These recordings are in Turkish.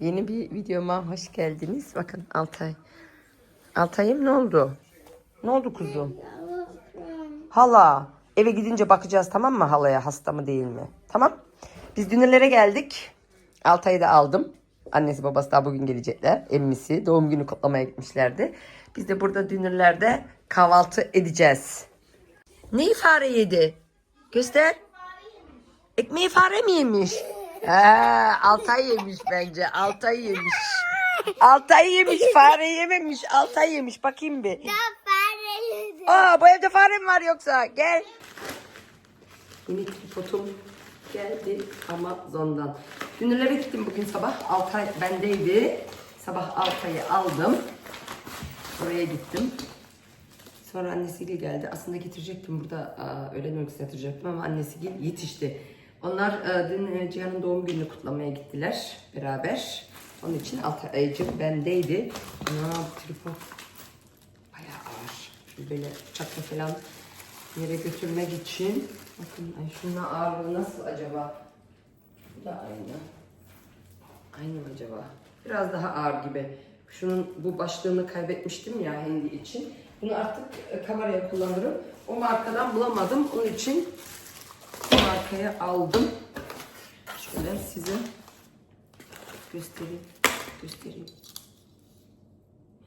Yeni bir videoma hoş geldiniz. Bakın Altay. Altay'ım ne oldu? Ne oldu kuzum? Hala. Eve gidince bakacağız tamam mı halaya hasta mı değil mi? Tamam. Biz dünürlere geldik. Altay'ı da aldım. Annesi babası daha bugün gelecekler. Emmisi doğum günü kutlamaya gitmişlerdi. Biz de burada dünürlerde kahvaltı edeceğiz. Neyi fare yedi? Göster. Ekmeği fare mi yemiş? Ha, Altay yemiş bence. Altay yemiş. Altay yemiş. Fare yememiş. Altay yemiş. Bakayım bir. Aa bu evde fare mi var yoksa? Gel. Yeni tripodum geldi Amazon'dan. Dünürlere gittim bugün sabah. Altay bendeydi. Sabah Altay'ı aldım. Oraya gittim. Sonra annesiyle geldi. Aslında getirecektim burada aa, öğlen uykusuna yatıracaktım ama annesi gel yetişti. Onlar e, dün e, Cihan'ın doğum gününü kutlamaya gittiler beraber. Onun için Altay'cım bendeydi. Ana tripod bayağı ağır. Şimdi böyle uçakla falan yere götürmek için. Bakın ay şunun ağırlığı nasıl acaba? Bu da aynı. Aynı mı acaba? Biraz daha ağır gibi. Şunun bu başlığını kaybetmiştim ya hindi için. Bunu artık e, kameraya kullanırım. O markadan bulamadım. Onun için markaya aldım. Şöyle size göstereyim. Göstereyim.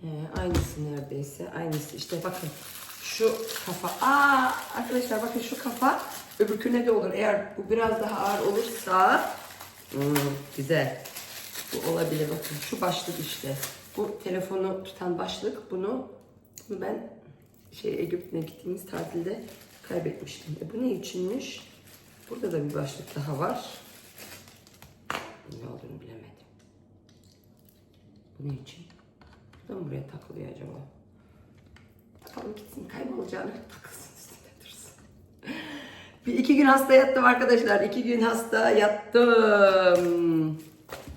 He, aynısı neredeyse. Aynısı. İşte bakın şu kafa. Aa arkadaşlar bakın şu kafa öbürküne de olur. Eğer bu biraz daha ağır olursa hmm, güzel. Bu olabilir bakın. Şu başlık işte. Bu telefonu tutan başlık. Bunu, ben şey Egipt'e gittiğimiz tatilde kaybetmiştim. E, bu ne içinmiş? Burada da bir başlık daha var. Ne olduğunu bilemedim. Bu ne için? Bu da mı buraya takılıyor acaba? Takalım gitsin kaybolacağını takılsın üstünde dursun. Bir iki gün hasta yattım arkadaşlar. İki gün hasta yattım.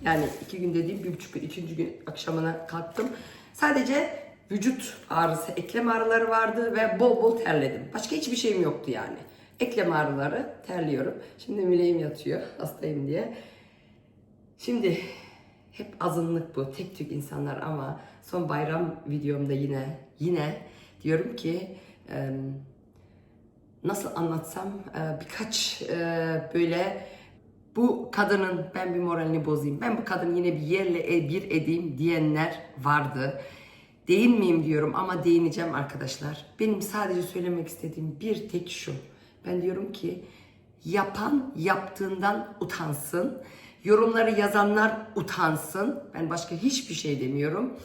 Yani iki gün dediğim bir buçuk gün, üçüncü gün akşamına kalktım. Sadece vücut ağrısı, eklem ağrıları vardı ve bol bol terledim. Başka hiçbir şeyim yoktu yani. Eklem ağrıları, terliyorum. Şimdi müleğim yatıyor hastayım diye. Şimdi hep azınlık bu, tek tük insanlar ama son bayram videomda yine yine diyorum ki nasıl anlatsam e, birkaç e, böyle bu kadının ben bir moralini bozayım, ben bu kadını yine bir yerle e- bir edeyim diyenler vardı. Değinmeyeyim diyorum ama değineceğim arkadaşlar. Benim sadece söylemek istediğim bir tek şu. Ben diyorum ki yapan yaptığından utansın. Yorumları yazanlar utansın. Ben başka hiçbir şey demiyorum.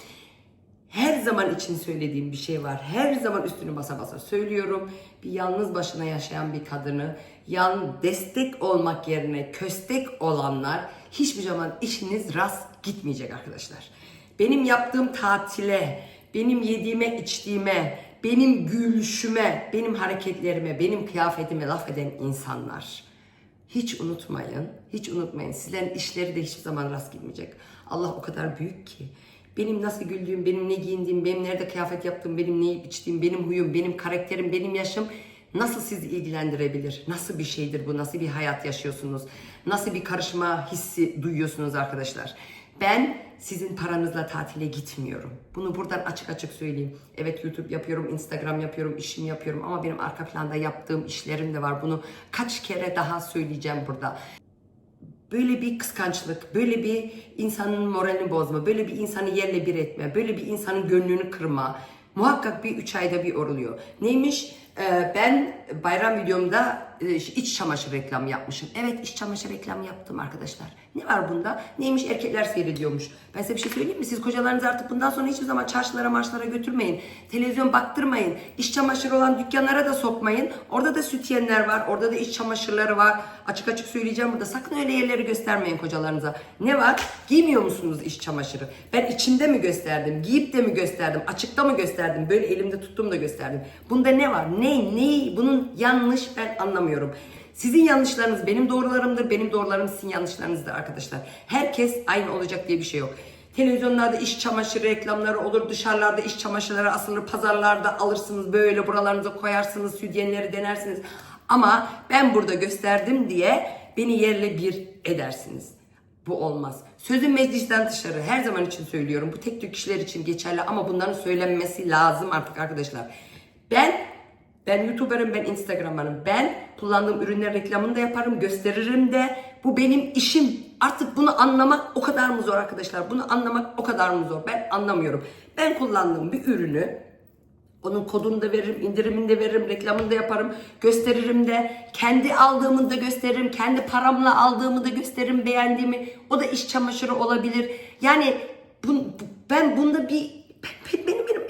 Her zaman için söylediğim bir şey var. Her zaman üstünü basa basa söylüyorum. Bir yalnız başına yaşayan bir kadını yan destek olmak yerine köstek olanlar hiçbir zaman işiniz rast gitmeyecek arkadaşlar. Benim yaptığım tatile, benim yediğime içtiğime, benim gülüşüme, benim hareketlerime, benim kıyafetime laf eden insanlar. Hiç unutmayın, hiç unutmayın. Sizlerin işleri de hiçbir zaman rast gitmeyecek. Allah o kadar büyük ki. Benim nasıl güldüğüm, benim ne giyindiğim, benim nerede kıyafet yaptığım, benim ne içtiğim, benim huyum, benim karakterim, benim yaşım nasıl sizi ilgilendirebilir? Nasıl bir şeydir bu? Nasıl bir hayat yaşıyorsunuz? Nasıl bir karışma hissi duyuyorsunuz arkadaşlar? Ben sizin paranızla tatile gitmiyorum. Bunu buradan açık açık söyleyeyim. Evet YouTube yapıyorum, Instagram yapıyorum, işimi yapıyorum ama benim arka planda yaptığım işlerim de var. Bunu kaç kere daha söyleyeceğim burada böyle bir kıskançlık, böyle bir insanın moralini bozma, böyle bir insanı yerle bir etme, böyle bir insanın gönlünü kırma muhakkak bir üç ayda bir oluyor. Neymiş? Ee, ben bayram videomda e, iç çamaşır reklamı yapmışım. Evet iç çamaşır reklamı yaptım arkadaşlar. Ne var bunda? Neymiş? Erkekler seyrediyormuş. Ben size bir şey söyleyeyim mi? Siz kocalarınızı artık bundan sonra hiçbir zaman çarşılara marşlara götürmeyin. Televizyon baktırmayın. İç çamaşırı olan dükkanlara da sokmayın. Orada da sütyenler var. Orada da iç çamaşırları var. Açık açık söyleyeceğim burada. Sakın öyle yerleri göstermeyin kocalarınıza. Ne var? Giymiyor musunuz iç çamaşırı? Ben içinde mi gösterdim? Giyip de mi gösterdim? Açıkta mı gösterdim? Böyle elimde tuttum da gösterdim. Bunda ne var? Ne? Ne? Bunun yanlış ben anlamıyorum. Sizin yanlışlarınız benim doğrularımdır, benim doğrularım sizin yanlışlarınızdır arkadaşlar. Herkes aynı olacak diye bir şey yok. Televizyonlarda iş çamaşırı reklamları olur, dışarılarda iş çamaşırları asılır, pazarlarda alırsınız böyle buralarınıza koyarsınız, sütyenleri denersiniz. Ama ben burada gösterdim diye beni yerle bir edersiniz. Bu olmaz. Sözün meclisten dışarı. Her zaman için söylüyorum. Bu tek tük kişiler için geçerli ama bunların söylenmesi lazım artık arkadaşlar. Ben ben YouTuber'ım, ben Instagram'ım. Ben kullandığım ürünler reklamını da yaparım, gösteririm de. Bu benim işim. Artık bunu anlamak o kadar mı zor arkadaşlar? Bunu anlamak o kadar mı zor? Ben anlamıyorum. Ben kullandığım bir ürünü onun kodunu da veririm, indirimini de veririm, reklamını da yaparım, gösteririm de, kendi aldığımı da gösteririm, kendi paramla aldığımı da gösteririm, beğendiğimi. O da iş çamaşırı olabilir. Yani bu, ben bunda bir benim, benim,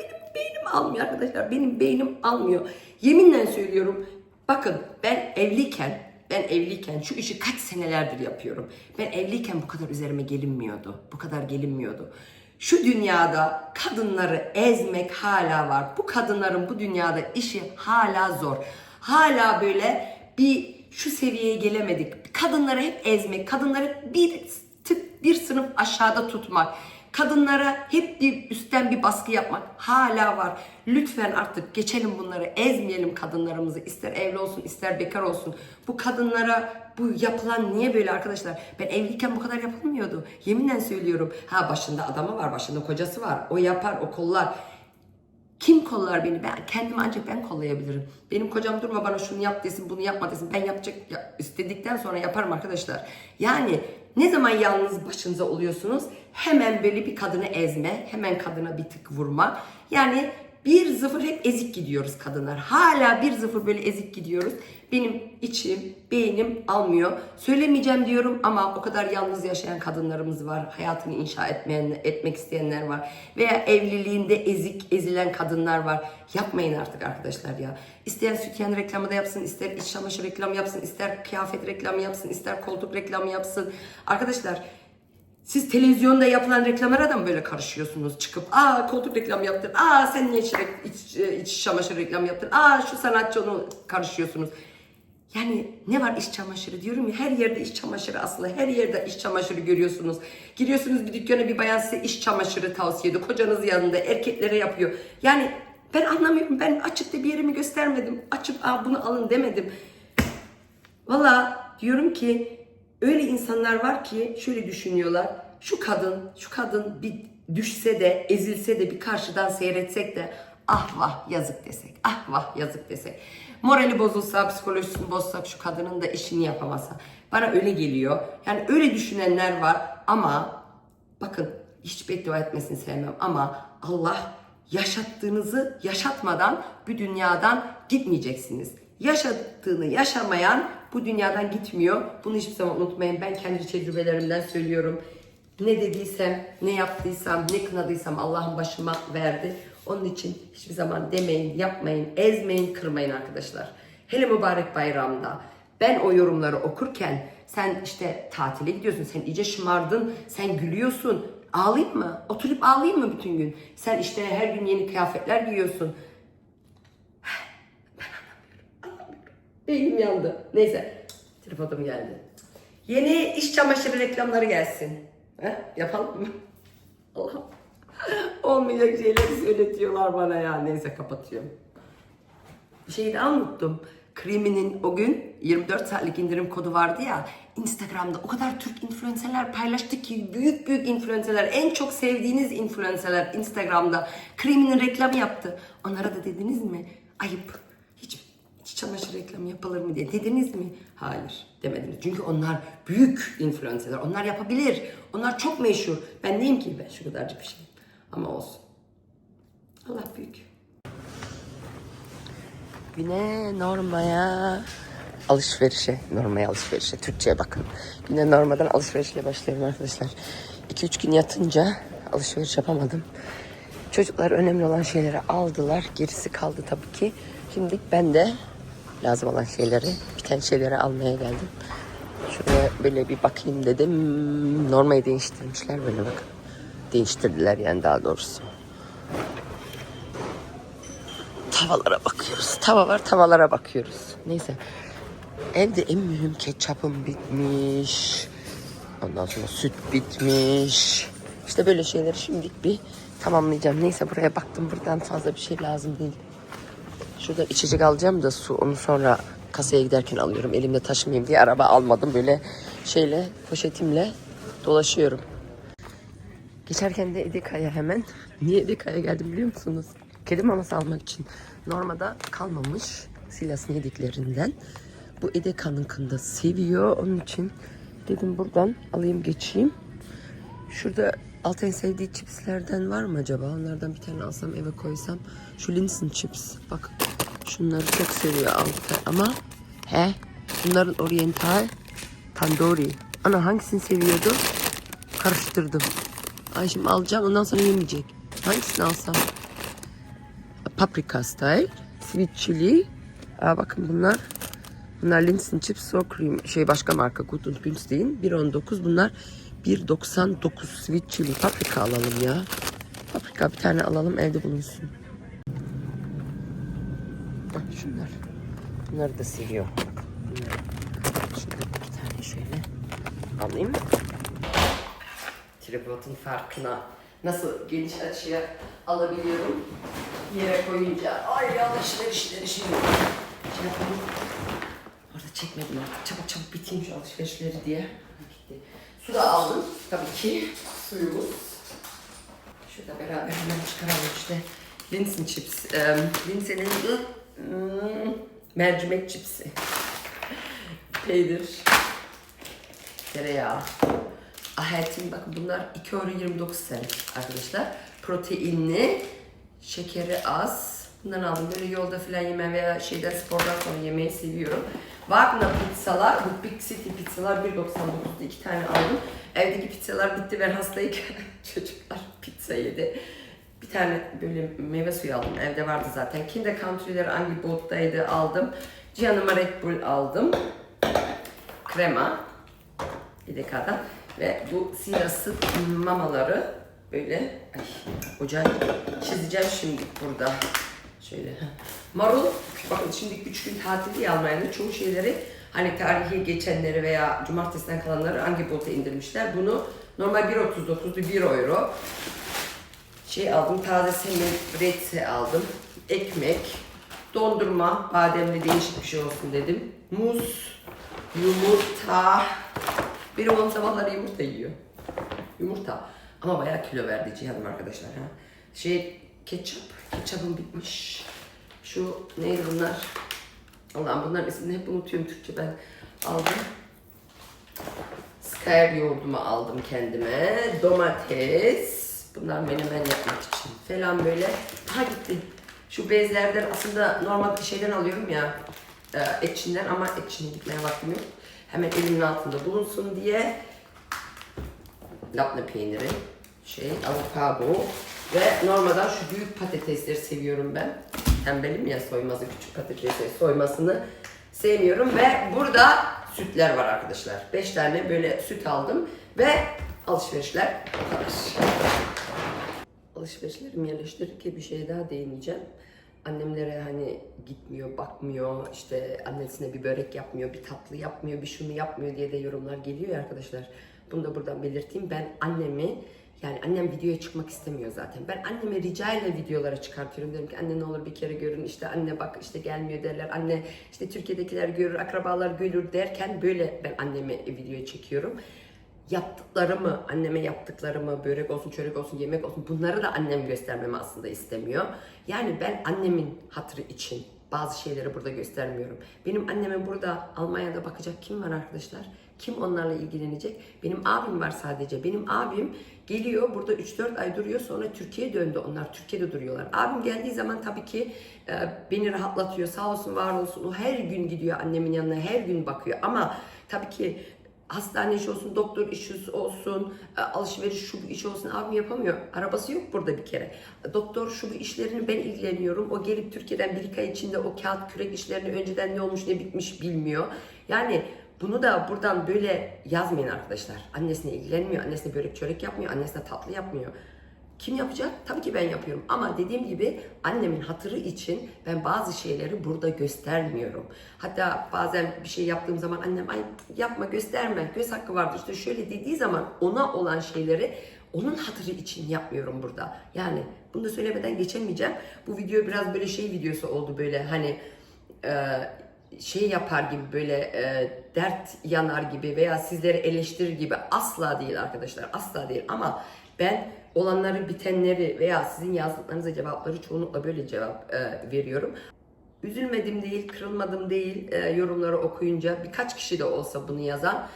almıyor arkadaşlar. Benim beynim almıyor. Yeminle söylüyorum. Bakın ben evliyken ben evliyken şu işi kaç senelerdir yapıyorum. Ben evliyken bu kadar üzerime gelinmiyordu. Bu kadar gelinmiyordu. Şu dünyada kadınları ezmek hala var. Bu kadınların bu dünyada işi hala zor. Hala böyle bir şu seviyeye gelemedik. Kadınları hep ezmek, kadınları bir tık bir sınıf aşağıda tutmak. Kadınlara hep bir üstten bir baskı yapmak hala var. Lütfen artık geçelim bunları. Ezmeyelim kadınlarımızı. İster evli olsun ister bekar olsun. Bu kadınlara bu yapılan niye böyle arkadaşlar? Ben evliyken bu kadar yapılmıyordu. Yeminle söylüyorum. Ha başında adamı var, başında kocası var. O yapar, o kollar. Kim kollar beni? Ben kendimi ancak ben kollayabilirim. Benim kocam durma bana şunu yap desin, bunu yapma desin. Ben yapacak ya, istedikten sonra yaparım arkadaşlar. Yani ne zaman yalnız başınıza oluyorsunuz? Hemen böyle bir kadını ezme, hemen kadına bir tık vurma. Yani bir zıfır hep ezik gidiyoruz kadınlar. Hala bir zıfır böyle ezik gidiyoruz. Benim içim, beynim almıyor. Söylemeyeceğim diyorum ama o kadar yalnız yaşayan kadınlarımız var. Hayatını inşa etmeyen, etmek isteyenler var. Veya evliliğinde ezik, ezilen kadınlar var. Yapmayın artık arkadaşlar ya. İsteyen sütyen reklamı da yapsın, ister iç çamaşır reklamı yapsın, ister kıyafet reklamı yapsın, ister koltuk reklamı yapsın. Arkadaşlar siz televizyonda yapılan reklamlara da mı böyle karışıyorsunuz? Çıkıp aa koltuk reklamı yaptın, aa sen niye iç, iç, iç çamaşır reklamı yaptın, aa şu sanatçı onu karışıyorsunuz. Yani ne var iş çamaşırı diyorum ya her yerde iş çamaşırı aslında her yerde iş çamaşırı görüyorsunuz. Giriyorsunuz bir dükkana bir bayan size iş çamaşırı tavsiye ediyor. Kocanız yanında erkeklere yapıyor. Yani ben anlamıyorum ben açıp da bir yerimi göstermedim. Açıp aa bunu alın demedim. Valla diyorum ki öyle insanlar var ki şöyle düşünüyorlar. Şu kadın, şu kadın bir düşse de, ezilse de bir karşıdan seyretsek de ah vah yazık desek, ah vah yazık desek. Morali bozulsa, psikolojisini bozsak şu kadının da işini yapamasa. Bana öyle geliyor. Yani öyle düşünenler var ama bakın hiç beddua etmesini sevmem ama Allah yaşattığınızı yaşatmadan bu dünyadan gitmeyeceksiniz. Yaşattığını yaşamayan bu dünyadan gitmiyor. Bunu hiçbir zaman unutmayın. Ben kendi tecrübelerimden söylüyorum. Ne dediysem, ne yaptıysam, ne kınadıysam Allah'ın başıma verdi. Onun için hiçbir zaman demeyin, yapmayın, ezmeyin, kırmayın arkadaşlar. Hele mübarek bayramda ben o yorumları okurken sen işte tatile gidiyorsun, sen iyice şımardın, sen gülüyorsun. Ağlayayım mı? Oturup ağlayayım mı bütün gün? Sen işte her gün yeni kıyafetler giyiyorsun. Beynim yandı. Neyse. Telefonum geldi. Yeni iş çamaşırı reklamları gelsin. He? Yapalım mı? Allah'ım. Olmayacak şeyleri söyletiyorlar bana ya. Neyse kapatıyorum. Bir şeyi daha unuttum. Creamy'nin o gün 24 saatlik indirim kodu vardı ya. Instagram'da o kadar Türk influencerler paylaştı ki büyük büyük influencerler, en çok sevdiğiniz influencerler Instagram'da Creamy'nin reklamı yaptı. Onlara da dediniz mi? Ayıp. Çamaşır reklamı yapılır mı diye dediniz mi? Hayır demediniz. Çünkü onlar büyük influencerler. Onlar yapabilir. Onlar çok meşhur. Ben neyim ki ben şu kadarcık bir şeyim. Ama olsun. Allah büyük. Güne normaya alışverişe, normaya alışverişe, Türkçe'ye bakın. Güne normadan alışverişle başlıyorum arkadaşlar. 2-3 gün yatınca alışveriş yapamadım. Çocuklar önemli olan şeyleri aldılar. Gerisi kaldı tabii ki. Şimdi ben de lazım olan şeyleri, biten şeyleri almaya geldim. Şuraya böyle bir bakayım dedim. Normayı değiştirmişler böyle bakın. Değiştirdiler yani daha doğrusu. Tavalara bakıyoruz. Tava var tavalara bakıyoruz. Neyse. Evde en mühim ketçapım bitmiş. Ondan sonra süt bitmiş. İşte böyle şeyleri şimdilik bir tamamlayacağım. Neyse buraya baktım buradan fazla bir şey lazım değil. Şurada içecek alacağım da su onu sonra kasaya giderken alıyorum. Elimde taşımayayım diye araba almadım. Böyle şeyle poşetimle dolaşıyorum. Geçerken de Edeka'ya hemen. Niye Edeka'ya geldim biliyor musunuz? Kedi maması almak için. Normada kalmamış Silas'ın yediklerinden. Bu Edeka'nın kında seviyor. Onun için dedim buradan alayım geçeyim. Şurada Altay'ın sevdiği chipslerden var mı acaba? Onlardan bir tane alsam eve koysam. Şu Linson chips. Bak şunları çok seviyor Altay ama he bunların oriental tandoori. Ana hangisini seviyordu? Karıştırdım. Ay şimdi alacağım ondan sonra yemeyecek. Hangisini alsam? Paprika style, sweet chili. Aa, bakın bunlar Bunlar Linson Chips Sour Cream şey başka marka Good und Günstig'in 1.19 bunlar 1.99 sweet chili paprika alalım ya. Paprika bir tane alalım evde bulunsun. Şunlar. Bunları da seviyor. Bunları. Şunları iki tane şöyle alayım. Tripodun farkına nasıl geniş açıya alabiliyorum yere koyunca. Ay alışverişleri şimdi. Şey yapalım. Orada çekmedim artık. Çabuk çabuk biteyim şu alışverişleri diye. Gitti. Su da aldım. Tabii ki suyumuz. Şurada beraber hemen çıkaralım işte. Linsen chips. Ee, Linsen'in hmm, mercimek chipsi. Peynir. Tereyağı. Ahetin bakın bunlar 2 euro 29 cent arkadaşlar. Proteinli, şekeri az. Bundan aldım. Böyle yolda falan yeme veya şeyden spordan sonra yemeyi seviyorum. Wagner pizzalar, bu Big City pizzalar 1.99'da iki tane aldım. Evdeki pizzalar bitti ben hastayken çocuklar pizza yedi. Bir tane böyle meyve suyu aldım. Evde vardı zaten. Kinder Country'ler hangi bottaydı aldım. Cihan'ıma Red Bull aldım. Krema. İdeka'dan. Ve bu Silas'ın mamaları böyle ay ocağı çizeceğim şimdi burada. Şöyle. Marul, bakın şimdi 3 gün tatil diye Almanya'da çoğu şeyleri hani tarihi geçenleri veya cumartesiden kalanları hangi bota indirmişler. Bunu normal 1.39'du 1 euro. Şey aldım, taze semih bretse aldım. Ekmek, dondurma, bademli değişik bir şey olsun dedim. Muz, yumurta. Benim oğlum sabahları yumurta yiyor. Yumurta. Ama bayağı kilo verdi Cihan'ım arkadaşlar. Ha. Şey, ketçap. Ketçapım bitmiş. Şu neydi bunlar? Allah'ım bunların ismini hep unutuyorum Türkçe ben aldım. Skyr yoğurdumu aldım kendime. Domates. Bunlar menemen yapmak için falan böyle. Ha gitti. Şu bezlerden aslında normal bir şeyden alıyorum ya. E, etçinden ama etçine gitmeye vaktim yok. Hemen elimin altında bulunsun diye. Lapne peyniri. Şey, avokado. Ve normalden şu büyük patatesleri seviyorum ben. Tembelim ya soyması, küçük patatesleri soymasını sevmiyorum. Ve burada sütler var arkadaşlar. 5 tane böyle süt aldım. Ve alışverişler bu. Alışverişlerimi yerleştirirken bir şey daha değineceğim. Annemlere hani gitmiyor, bakmıyor, işte annesine bir börek yapmıyor, bir tatlı yapmıyor, bir şunu yapmıyor diye de yorumlar geliyor ya arkadaşlar. Bunu da buradan belirteyim. Ben annemi yani annem videoya çıkmak istemiyor zaten. Ben anneme rica ile videolara çıkartıyorum. Dedim ki anne ne olur bir kere görün işte anne bak işte gelmiyor derler. Anne işte Türkiye'dekiler görür, akrabalar görür derken böyle ben annemi videoya çekiyorum. Yaptıklarımı, anneme yaptıklarımı, börek olsun, çörek olsun, yemek olsun bunları da annem göstermemi aslında istemiyor. Yani ben annemin hatırı için bazı şeyleri burada göstermiyorum. Benim anneme burada Almanya'da bakacak kim var arkadaşlar? Kim onlarla ilgilenecek? Benim abim var sadece. Benim abim geliyor burada 3-4 ay duruyor sonra Türkiye'ye döndü onlar. Türkiye'de duruyorlar. Abim geldiği zaman tabii ki e, beni rahatlatıyor. Sağ olsun var olsun. O her gün gidiyor annemin yanına her gün bakıyor. Ama tabii ki hastane işi olsun, doktor işi olsun, e, alışveriş şu bu iş olsun abim yapamıyor. Arabası yok burada bir kere. Doktor şu bu işlerini ben ilgileniyorum. O gelip Türkiye'den bir iki ay içinde o kağıt kürek işlerini önceden ne olmuş ne bitmiş bilmiyor. Yani bunu da buradan böyle yazmayın arkadaşlar. Annesine ilgilenmiyor, annesine börek çörek yapmıyor, annesine tatlı yapmıyor. Kim yapacak? Tabii ki ben yapıyorum. Ama dediğim gibi annemin hatırı için ben bazı şeyleri burada göstermiyorum. Hatta bazen bir şey yaptığım zaman annem ay yapma gösterme göz hakkı vardır işte şöyle dediği zaman ona olan şeyleri onun hatırı için yapmıyorum burada. Yani bunu da söylemeden geçemeyeceğim. Bu video biraz böyle şey videosu oldu böyle hani e, şey yapar gibi böyle e, dert yanar gibi veya sizleri eleştirir gibi asla değil arkadaşlar asla değil ama ben olanları bitenleri veya sizin yazdıklarınıza cevapları çoğunlukla böyle cevap e, veriyorum. Üzülmedim değil, kırılmadım değil e, yorumları okuyunca birkaç kişi de olsa bunu yazan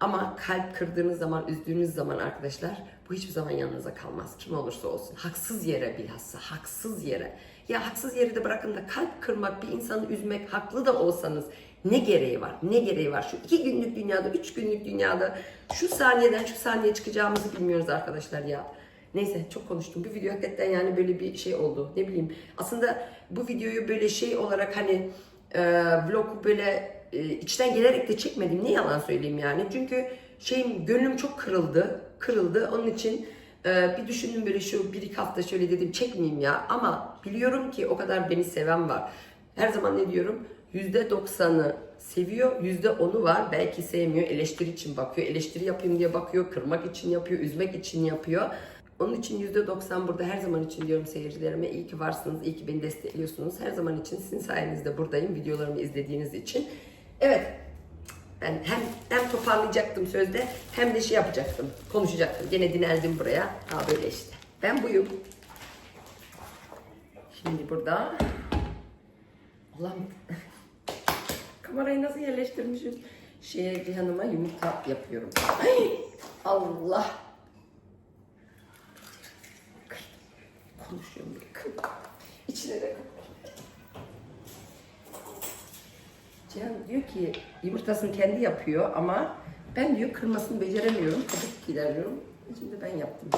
ama kalp kırdığınız zaman, üzdüğünüz zaman arkadaşlar bu hiçbir zaman yanınıza kalmaz. Kim olursa olsun. Haksız yere bilhassa, haksız yere. Ya haksız yere de bırakın da kalp kırmak, bir insanı üzmek, haklı da olsanız ne gereği var? Ne gereği var? Şu iki günlük dünyada, üç günlük dünyada şu saniyeden şu saniye çıkacağımızı bilmiyoruz arkadaşlar ya. Neyse çok konuştum. Bu video hakikaten yani böyle bir şey oldu. Ne bileyim. Aslında bu videoyu böyle şey olarak hani e, vlogu böyle e, içten gelerek de çekmedim. Ne yalan söyleyeyim yani. Çünkü şeyim gönlüm çok kırıldı. Kırıldı. Onun için e, bir düşündüm böyle şu bir iki hafta şöyle dedim çekmeyeyim ya. Ama biliyorum ki o kadar beni seven var. Her zaman ne diyorum? %90'ı seviyor, %10'u var belki sevmiyor, eleştiri için bakıyor, eleştiri yapayım diye bakıyor, kırmak için yapıyor, üzmek için yapıyor. Onun için %90 burada her zaman için diyorum seyircilerime iyi ki varsınız, iyi ki beni destekliyorsunuz. Her zaman için sizin sayenizde buradayım videolarımı izlediğiniz için. Evet, ben hem, hem toparlayacaktım sözde hem de şey yapacaktım, konuşacaktım. Gene dineldim buraya. Ha böyle işte. Ben buyum. Şimdi burada Ulan kamerayı nasıl yerleştirmişim? Şeye hanıma yumurta yapıyorum. Ay, Allah. Konuşuyorum. İçine de Cihan diyor ki yumurtasını kendi yapıyor ama ben diyor kırmasını beceremiyorum. Kabuk ilerliyorum. Şimdi ben yaptım.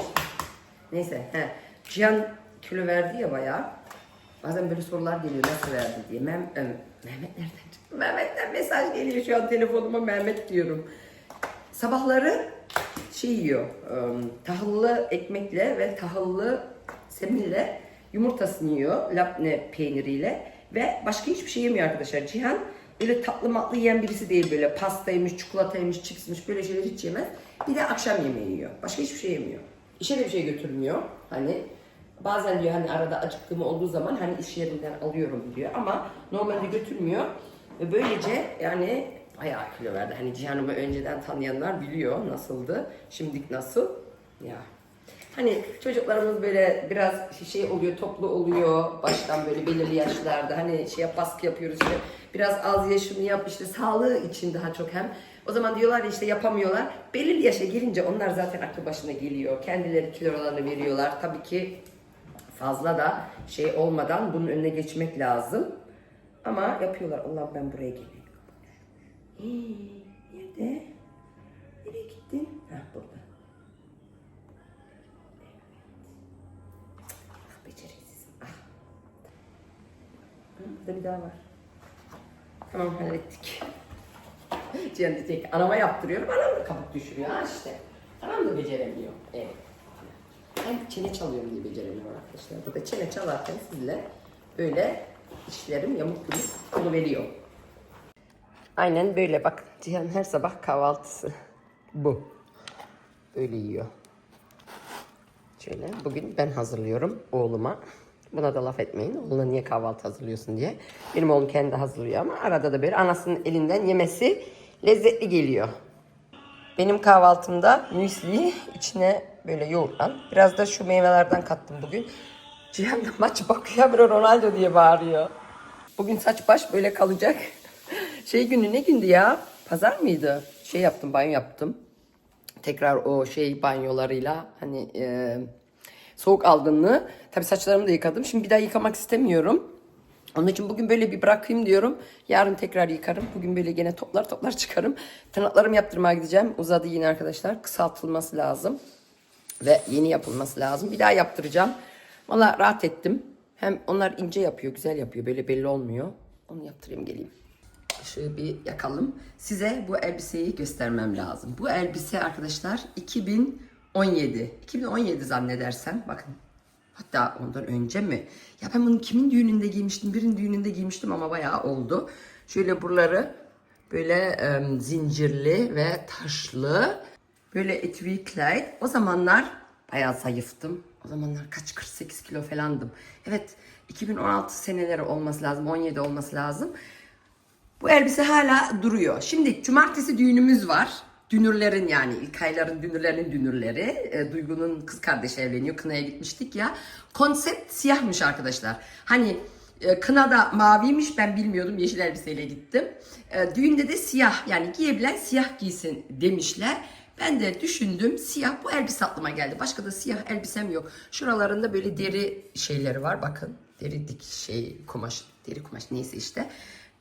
Neyse. He. Cihan kilo verdi ya bayağı. Bazen böyle sorular geliyor nasıl verdi diye. Mem em, Mehmet nereden çıktı? Mehmet'ten mesaj geliyor şu an telefonuma Mehmet diyorum. Sabahları şey yiyor. em, tahıllı ekmekle ve tahıllı semille yumurtasını yiyor. Labne peyniriyle ve başka hiçbir şey yemiyor arkadaşlar. Cihan öyle tatlı matlı yiyen birisi değil böyle pastaymış, çikolataymış, çipsmiş böyle şeyler hiç yemez. Bir de akşam yemeği yiyor. Başka hiçbir şey yemiyor. İşe de bir şey götürmüyor. Hani Bazen diyor hani arada acıktığım olduğu zaman hani iş yerinden alıyorum diyor ama normalde götürmüyor. Ve böylece yani bayağı kilo verdi. Hani Cihan'ımı önceden tanıyanlar biliyor nasıldı. Şimdilik nasıl? Ya. Hani çocuklarımız böyle biraz şey oluyor, toplu oluyor baştan böyle belirli yaşlarda. Hani şey baskı yapıyoruz işte. Biraz az ye şunu yap işte sağlığı için daha çok hem. O zaman diyorlar işte yapamıyorlar. Belirli yaşa gelince onlar zaten aklı başına geliyor. Kendileri kilolarını veriyorlar. Tabii ki fazla da şey olmadan bunun önüne geçmek lazım. Ama yapıyorlar. Allah ben buraya. Hii, nerede? Nereye gittin? Ha burada. Burada bir daha var. Tamam hallettik. Cihan diyecek anama yaptırıyorum. Anam da kabuk düşürüyor. Ha işte. Anam da beceremiyor. Evet. Ben çene çalıyorum diye beceremiyorum arkadaşlar. Burada çene çalarken sizle böyle işlerim yamuk yumuk veriyor. Aynen böyle bak Cihan her sabah kahvaltısı bu. Böyle yiyor. Şöyle bugün ben hazırlıyorum oğluma. Buna da laf etmeyin. Oğluna niye kahvaltı hazırlıyorsun diye. Benim oğlum kendi hazırlıyor ama arada da böyle anasının elinden yemesi lezzetli geliyor. Benim kahvaltımda müsli içine böyle yoğurtlan. Biraz da şu meyvelerden kattım bugün. Cihan da maç bakıyor böyle Ronaldo diye bağırıyor. Bugün saç baş böyle kalacak. Şey günü ne gündü ya? Pazar mıydı? Şey yaptım banyo yaptım. Tekrar o şey banyolarıyla hani e, soğuk algınlığı. Tabii saçlarımı da yıkadım. Şimdi bir daha yıkamak istemiyorum. Onun için bugün böyle bir bırakayım diyorum. Yarın tekrar yıkarım. Bugün böyle gene toplar toplar çıkarım. Tırnaklarımı yaptırmaya gideceğim. Uzadı yine arkadaşlar. Kısaltılması lazım. Ve yeni yapılması lazım. Bir daha yaptıracağım. Valla rahat ettim. Hem onlar ince yapıyor, güzel yapıyor. Böyle belli olmuyor. Onu yaptırayım geleyim. Şöyle bir yakalım. Size bu elbiseyi göstermem lazım. Bu elbise arkadaşlar 2017. 2017 zannedersem. Bakın Hatta ondan önce mi? Ya ben bunu kimin düğününde giymiştim? Birinin düğününde giymiştim ama bayağı oldu. Şöyle buraları böyle em, zincirli ve taşlı. Böyle etvikler. O zamanlar bayağı zayıftım. O zamanlar kaç 48 kilo falandım. Evet 2016 seneleri olması lazım. 17 olması lazım. Bu elbise hala duruyor. Şimdi cumartesi düğünümüz var. Dünürlerin yani İlkayların dünürlerinin dünürleri. E, Duygu'nun kız kardeşi evleniyor. Kına'ya gitmiştik ya. Konsept siyahmış arkadaşlar. Hani e, Kına da maviymiş ben bilmiyordum yeşil elbiseyle gittim. E, düğünde de siyah yani giyebilen siyah giysin demişler. Ben de düşündüm siyah bu elbise aklıma geldi. Başka da siyah elbisem yok. Şuralarında böyle deri şeyleri var bakın. Deri dik şey kumaş, deri kumaş neyse işte.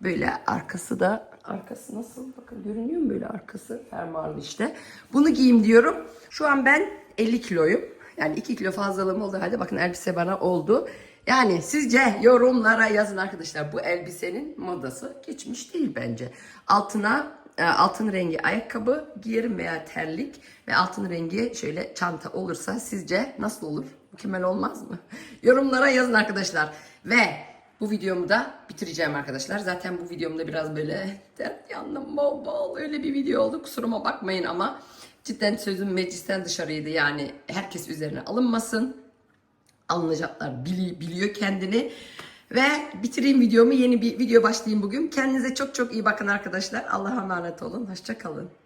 Böyle arkası da arkası nasıl bakın görünüyor mu böyle arkası fermuarlı işte. Bunu giyeyim diyorum. Şu an ben 50 kiloyum. Yani 2 kilo fazlalığım oldu halde bakın elbise bana oldu. Yani sizce yorumlara yazın arkadaşlar bu elbisenin modası geçmiş değil bence. Altına e, altın rengi ayakkabı giyerim veya terlik ve altın rengi şöyle çanta olursa sizce nasıl olur? Mükemmel olmaz mı? Yorumlara yazın arkadaşlar. Ve bu videomu da bitireceğim arkadaşlar. Zaten bu videomda biraz böyle dert yandım bol bol öyle bir video oldu. Kusuruma bakmayın ama cidden sözüm meclisten dışarıydı. Yani herkes üzerine alınmasın alınacaklar bili- biliyor kendini. Ve bitireyim videomu. Yeni bir video başlayayım bugün. Kendinize çok çok iyi bakın arkadaşlar. Allah'a emanet olun. Hoşça kalın.